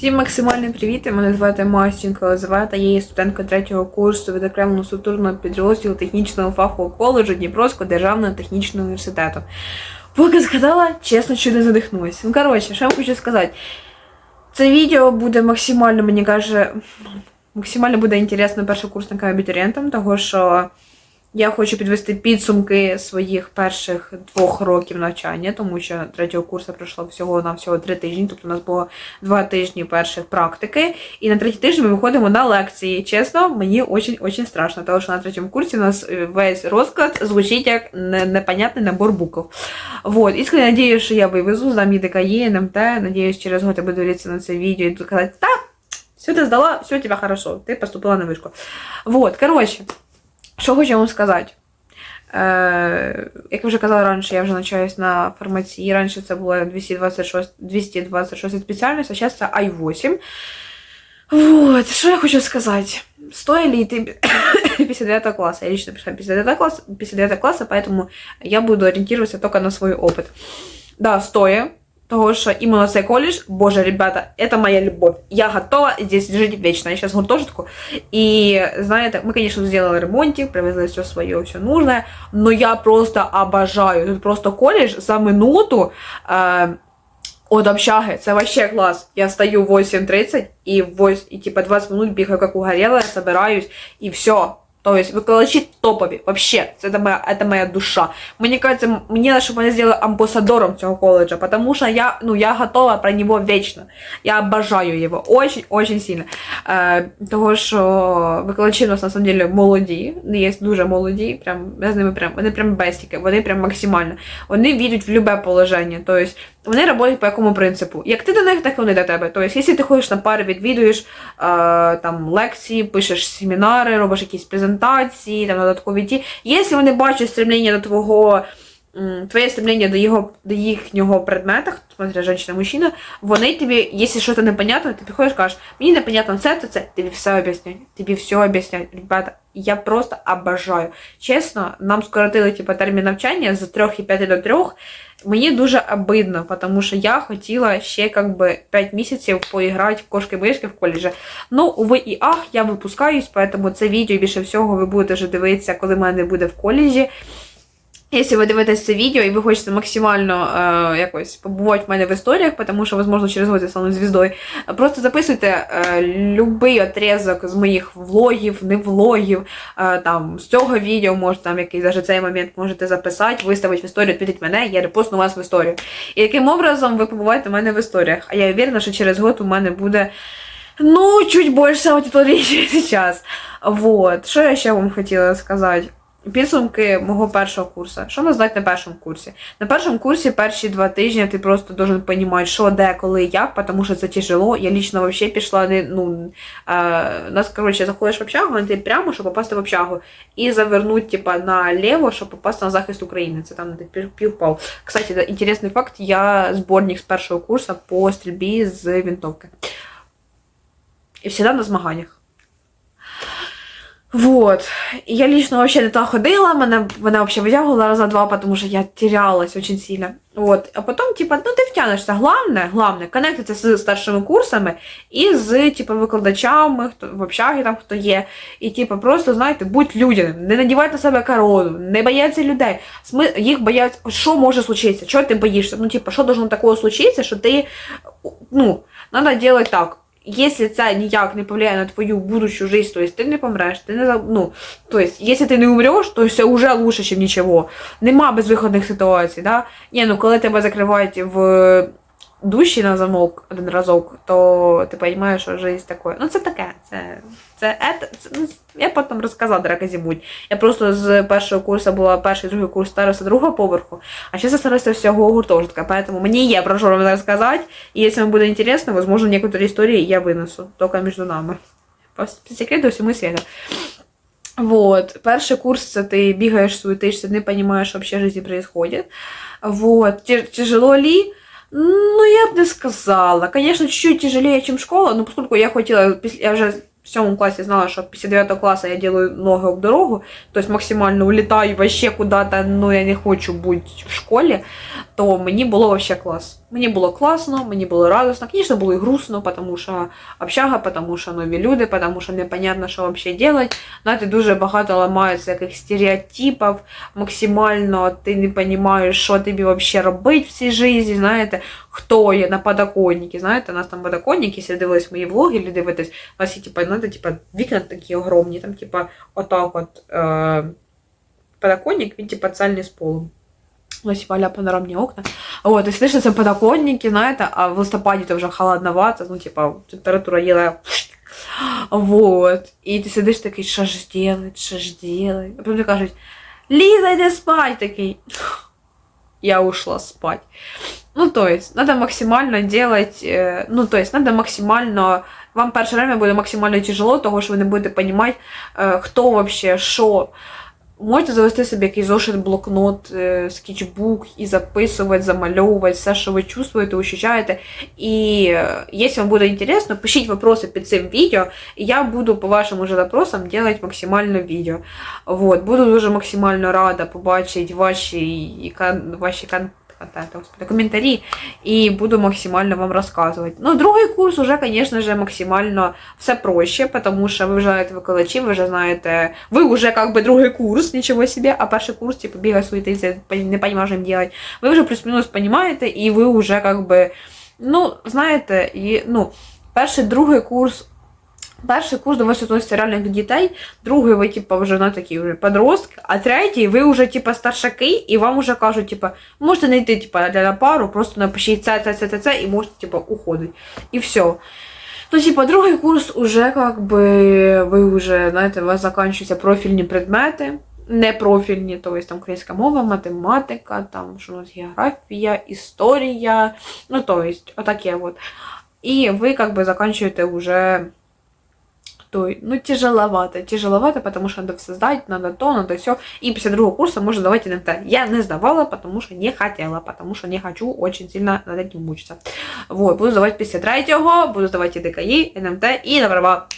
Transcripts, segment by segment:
Всім максимальний привіт! Мене звати Мащенко Елизавета, я є студентка третього курсу відокремленого структурного підрозділу технічного фахового коледжу Дніпровського державного технічного університету. Поки згадала, чесно, що не задихнулася. Ну, коротше, що я хочу сказати. Це відео буде максимально, мені каже, максимально буде інтересно першокурсникам абітурієнтам, того що я хочу підвести підсумки своїх перших двох років навчання, тому що третього курсу пройшло всього на всього три тижні. Тобто у нас було два тижні перших практики, і на третій тиждень ми виходимо на лекції. Чесно, мені очень страшно, тому що на третьому курсі у нас е, весь розклад звучить як непонятний набор букв. Вот. Іскренне надіюсь, що я вивезу, здам її ДКЄ, НМТ. Надіюсь, через год я буду дивитися на це відео і казати, так, все ти здала, все у тебе хорошо, ти поступила на вишку. Вот, коротше. Що хочу вам сказати? Е, як я вже казала раніше, я вже навчаюсь на фармації. Раніше це була 226, 226 спеціальність, а зараз це I8. Вот, що я хочу сказати? Стоїть ли йти після 9 класу? Я лично пішла після 9 класу, після 9 класу, поэтому я буду орієнтуватися тільки на свій опит. Да, стоя, того що іменно цей коледж, боже, ребята, это моя любовь. Я готова здесь жить вечно. Я сейчас в гуртожитку. И, знаете, мы, конечно, сделали ремонтик, привезли все свое, все нужное, но я просто обожаю. Тут просто колледж за минуту э, от общаги. Це вообще клас. Я встаю в 8.30 і, в 8, і типа 20 минут бігаю, як угорела, собираюсь, і все. То есть викладачі топові, вообще, це моя, это моя душа. Мені кажется, мені щоб мене зробили амбасадором цього коледжа, потому що я, ну, я готова про нього вечно. Я обожаю його очень-очень сильно. Е, того, що викладачі у нас на самом деле молоді, є дуже молоді, прям, я з ними прям, вони прям бестіки, вони прям максимально. Вони війдуть в любе положення. Тобто, вони працюють по якому принципу? Як ти до них, так і вони до тебе. Тобто, якщо ти ходиш на пари, відвідуєш е, там лекції, пишеш семінари, робиш якісь презентації, там додаткові ті. Якщо вони бачать стремлення до твого. Твоє стремлення до його до їхнього предмета, смотря женщина, мужчина, вони тобі, якщо щось непонятно, ти приходиш, кажеш, мені непонятно це, це, це, тобі все об'яснять, тобі все об'яснять. Ребята, я просто обожаю. Чесно, нам скоротили типу, термін навчання з 3,5 до 3. Мені дуже обидно, тому що я хотіла ще как би 5 місяців поіграти в кошки-мишки в коледжі. Ну, уви і ах, я випускаюсь, тому це відео більше всього ви будете вже дивитися, коли мене буде в коледжі. Якщо ви дивитесь це відео і ви хочете максимально е, якось побувати в мене в історіях, тому що, можливо, через год я стану звіздою, просто записуйте е, любий отрізок з моїх влогів, не влогів, е, там, з цього відео, може, там якийсь даже цей момент можете записати, виставити в історію, відповідь мене, я репостну вас в історію. І таким образом ви побуваєте в мене в історіях. А я уверена, що через год у мене буде. Ну, чуть більше аудиторії, ніж зараз. Вот. Що я ще вам хотіла сказати? Підсумки мого першого курсу. Що ми знати на першому курсі? На першому курсі перші два тижні ти просто должен розуміти, що, де, коли, як, тому що це тяжело. Я лично вообще пішла не ну е, нас, коротше, заходиш в общагу, не ти прямо, щоб попасти в общагу, і завернути, типа, наліво, щоб попасти на захист України. Це там де півпав. Кстати, інтересний факт, я зборник з першого курсу по стрільбі з винтовки. І завжди на змаганнях. Вот. Я лично вообще не туда ходила, мене, мене вообще витягувала раза два, потому что я терялась очень сильно. Вот. А потом, типа, ну ти втягнешся. Главне, главне, коннектиться з старшими курсами і з, типа, викладачами, хто в общагі там хто є. І, типа, просто, знаєте, будь людяним, не надівайте на себе корону, не бояться людей. Сми... Їх бояться, що може случитися, чого ти боїшся? Ну, типа, що должно такого случитися, що ти, ну, надо делать так. Если це ніяк не повлияє на твою будущу жизнь, то есть ти не помреш, ти не ну, то есть, якщо ти не умреш, то це вже лучше, ніж нічого. Нема безвиходних ситуацій, да? Ні, ну коли тебе закривають в душі на замок один разок, то ти розумієш, що життя таке. Ну це таке. Це, це, це, це ну, я потім розказала дракозібудь. Я просто з першого курсу була перший, другий курс староста другого поверху, а зараз я староста всього гуртожитка, поэтому мені є про що вам розказати, і якщо вам буде інтересно, возможно, некоторые історії я винесу, тільки між нами. По секрету всьому світу. Вот. Перший курс це ти бігаєш, суетишся, не розумієш, що взагалі житті відбувається. Вот. Тяжело ли? Ну, я б не сказала. Конечно, чуть-чуть тяжелее, чем школа, но поскольку я хотела, я я вже сьомому класі знала, що після 9 класса я делаю ноги об дорогу, то есть максимально улетаю вообще куда-то, но я не хочу бути в школі, то мені було вообще клас. Мені було класно, мені було радісно. Звісно, було і грустно, тому що общага, тому що нові люди, тому що непонятно, що взагалі делать. Знаєте, дуже багато ламається яких стереотипів, максимально ти не розумієш, що тобі взагалі робити в цій житті, знаєте, хто є на подоконнику, знаєте, у нас там подоконник, якщо дивились мої влоги, или дивитесь, у нас є, типа, знаєте, типа, вікна такі огромні, там, типа, отак от, е, подоконник, він, типа, цельний з полом. У нас типа а панорамні окна. Вот, и слышно, це подоконники, знаєте, а в листопаді то вже холодновато, ну, типа, температура їла. Вот. І ти сидиш такий, що ж делать, що ж делать. А потім тобі кажуть, Ліза, йди спать, такий. Я ушла спать. Ну, то есть, надо максимально делать, э, ну, то есть, надо максимально, вам перше время буде максимально тяжело, того що ви не будете понимать, э, хто вообще, що. Можете завести собі якийсь зошит, блокнот, е, скетчбук і записувати, замальовувати все, що ви чувствуєте, ощущаєте. І е, якщо вам буде цікаво, пишіть вопроси під цим відео, і я буду по вашим уже запросам робити максимально відео. Вот. Буду дуже максимально рада побачити ваші, ваші кон- контенти, господи, коментарі, і буду максимально вам розказувати. Ну, другий курс уже, звісно ж, максимально все проще, тому що ви вже знаєте викладачів, ви вже знаєте, ви вже как би другий курс, нічого собі, а перший курс, типу, бігає суетиться, не розуміє, що їм робити. Ви вже плюс-мінус розумієте, і ви вже как би, ну, знаєте, і, ну, перший, другий курс. Перший курс до до дітей, другий ви, типу, вже на такі вже подростки, а третій ви вже, типу, старшаки, і вам вже кажуть, типу, можете не йти, типу, для пару, просто напишіть це, це, це, це, це, і можете, типу, уходити. І все. Ну, типа, другий курс уже, как бы, ви вже, знаєте, у вас закінчуються профільні предмети, не профільні, то есть там українська мова, математика, там що у нас географія, історія, ну, то есть, отаке вот. І ви, как бы, заканчиваете уже той, ну, тяжеловато, тяжеловато, потому что надо все сдать, надо то, надо все. И после другого курса можно давать НМТ. Я не сдавала, потому что не хотела, потому что не хочу очень сильно над этим мучиться. Вот, буду сдавать після третього, буду сдавать ДКИ, НМТ и на права.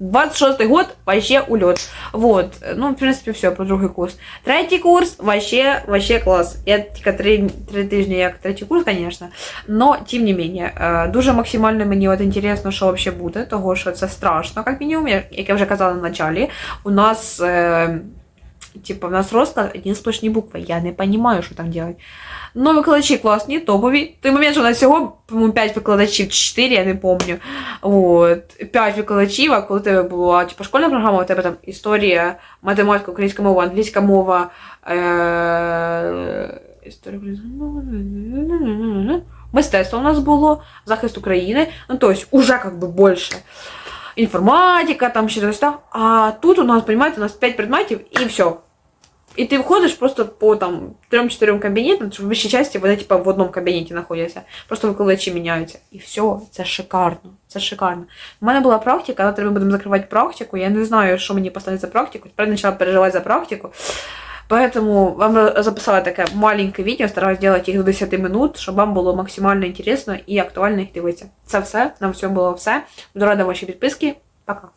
26 год вообще улет. Вот. Ну, в принципе, все про другий курс. Третій курс вообще, вообще клас. Я тільки три, три тижні як третій курс, конечно. Но, тим не менее, е, дуже максимально мені от інтересно, що вообще буде, того що це страшно, як мінімум, як як я вже казала на началі. У нас, е, типа, в нас розклад одні сплошні букви. Я не розумію, що там делать. Ну, викладачі класні, топові. Той момент, що у нас всього, по-моєму, 5 викладачів, 4, я не пам'ятаю. От, 5 викладачів, а коли у тебе була типу, школьна програма, у тебе там історія, математика, українська мова, англійська мова, е... історія мистецтво у нас було, захист України, ну, то есть, уже как бы більше. Інформатика, там ще щось там. А тут у нас, понимаете, у нас 5 предметів і все. І ти входиш просто по там трьом-чотирьом кабінетам, що в вищій часті вони типа в одному кабінеті знаходяться. Просто викладачі міняються. І все, це шикарно. Це шикарно. У мене була практика, завтра ми будемо закривати практику. Я не знаю, що мені поставити за практику. Тепер почала переживати за практику. Поэтому вам записала таке маленьке відео, стараюсь зробити їх до 10 минут, щоб вам було максимально інтересно і актуально їх дивитися. Це все. На всьому було все. Буду рада вашій підписки. Пока.